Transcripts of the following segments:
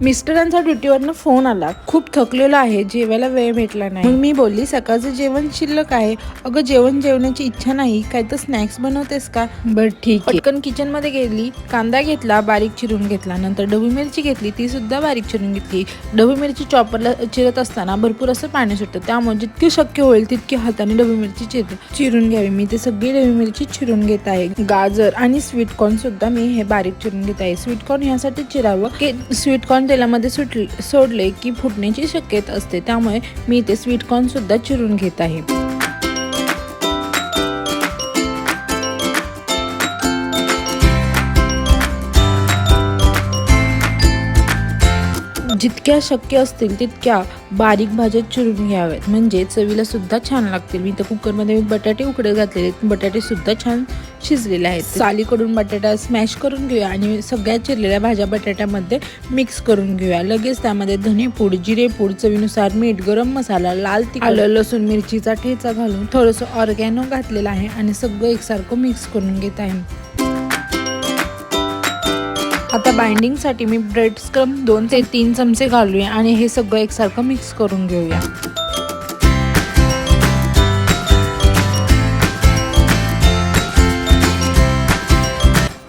मिस्टरांचा ड्युटीवरनं फोन आला. खूप थकलेलो आहे. जेवायला वेळ भेटला नाही. मग मी बोलली सकाळचं जेवण शिल्लक आहे. अगं जेवण जेवण्याची इच्छा नाही. काय तर स्नॅक्स बनवतेस का? बर ठीक पटकन किचनमध्ये गेली. कांदा घेतला बारीक चिरून घेतला. नंतर ढबू मिरची घेतली ती सुद्धा बारीक चिरून घेतली. ढबू मिरची चॉपरला चिरत असताना भरपूर असं पाणी सुटतं. त्यामुळे जितकी शक्य होईल तितकी हाताने ढबू मिरची चिर चिरून घ्यावी. मी ते सगळी ढबू मिरची चिरून घेत आहे. गाजर आणि स्वीट कॉर्न सुद्धा मी हे बारीक चिरून घेत आहे. स्वीट कॉर्न यासाठी चिरावं की स्वीट तेलामध्ये सुटले सोडले की फुटण्याची शक्यता असते. त्यामुळे मी ते स्वीट कॉर्न सुद्धा चिरून घेत आहे. जितक्या शक्य असतील तितक्या बारीक भाज्या चिरून घ्याव्यात. म्हणजे चवीला सुद्धा छान लागतील. मी तर कुकरमध्ये बटाटे उकडे घातलेले बटाटे सुद्धा छान शिजलेले आहेत. सालीकडून बटाटा स्मॅश करून घेऊया आणि सगळ्या चिरलेल्या भाज्या बटाट्यामध्ये मिक्स करून घेऊया. लगेच त्यामध्ये धनेपूड जिरेपूड चवीनुसार मीठ गरम मसाला लाल तिखट आलं लसूण मिरचीचा ठेचा घालून थोडंसं ऑर्गॅनो घातलेलं आहे आणि सगळं एकसारखं मिक्स करून घेत आहे. आता बाइंडिंगसाठी मी ब्रेड स्क्रम दोन ते तीन चमचे घालूया आणि हे सगळं एकसारखं मिक्स करून घेऊया.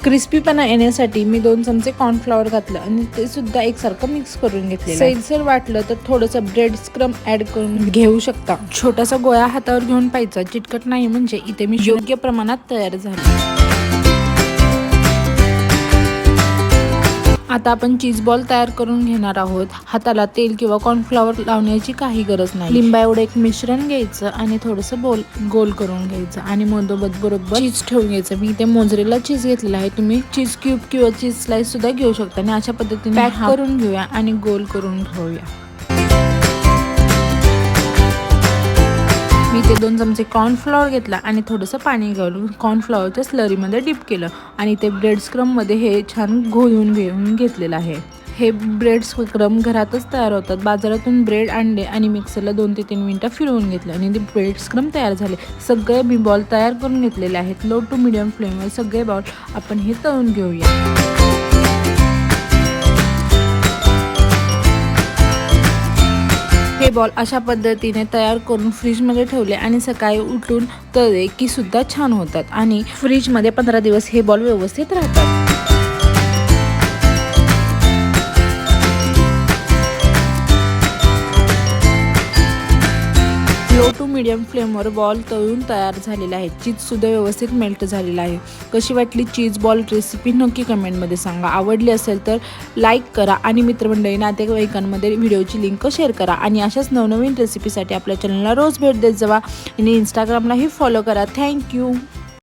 क्रिस्पीपणा येण्यासाठी मी दोन चमचे कॉर्नफ्लॉवर घातलं आणि ते सुद्धा एकसारखं मिक्स करून घेतलं सैलसर वाटलं तर थोडंसं ब्रेड स्क्रम ऍड करून घेऊ शकता. छोटासा गोळा हातावर घेऊन पाहिजे चिटकट नाही म्हणजे इथे मी योग्य प्रमाणात तयार झाली. आता आपण चीज बॉल तयार करून घेणार आहोत. हाताला तेल किंवा कॉर्नफ्लॉवर लावण्याची काही गरज नाही. लिंबा एवढं एक मिश्रण घ्यायचं आणि थोडंसं बोल गोल करून घ्यायचं आणि मोदोबत बरोबर चीज ठेवून घ्यायचं. मी ते मोजरेला चीज घेतलेलं आहे. तुम्ही चीज क्यूब किंवा चीज स्लाइस सुद्धा घेऊ शकता आणि अशा पद्धतीने पॅक करून घेऊया. आणि गोल करून घेऊया. ते दोन चमचे कॉर्नफ्लॉवर घेतला आणि थोडंसं पाणी घालून कॉर्नफ्लॉवरच्या स्लरीमध्ये डिप केलं. आणि ते ब्रेड स्क्रममध्ये हे छान घोळून घेऊन घेतलेलं आहे. हे ब्रेड स्क्रम घरातच तयार होतात. बाजारातून ब्रेड आणले आणि मिक्सरला दोन ते तीन मिनटं फिरवून घेतलं आणि ते ब्रेड स्क्रम तयार झाले. सगळे मी बॉल तयार करून घेतलेले आहेत. लो टू मिडियम फ्लेमवर सगळे बॉल आपण हे तळून घेऊया. हे बॉल अशा पद्धतीने तयार करून फ्रीजमध्ये ठेवले आणि सकाळी उठून तळे की सुद्धा छान होतात. आणि फ्रीजमध्ये पंधरा दिवस हे बॉल व्यवस्थित राहतात. मिडियम फ्लेमवर बॉल तळून तयार झालेला आहे. चीजसुद्धा व्यवस्थित मेल्ट झालेला आहे. कशी वाटली चीज बॉल रेसिपी नक्की कमेंटमध्ये सांगा. आवडली असेल तर लाईक करा आणि मित्रमंडळी नातेवाईकांमध्ये व्हिडिओची लिंक शेअर करा आणि अशाच नवनवीन रेसिपीसाठी आपल्या चॅनलला रोज भेट देत जावा. आणि इंस्टाग्रामलाही फॉलो करा. थँक्यू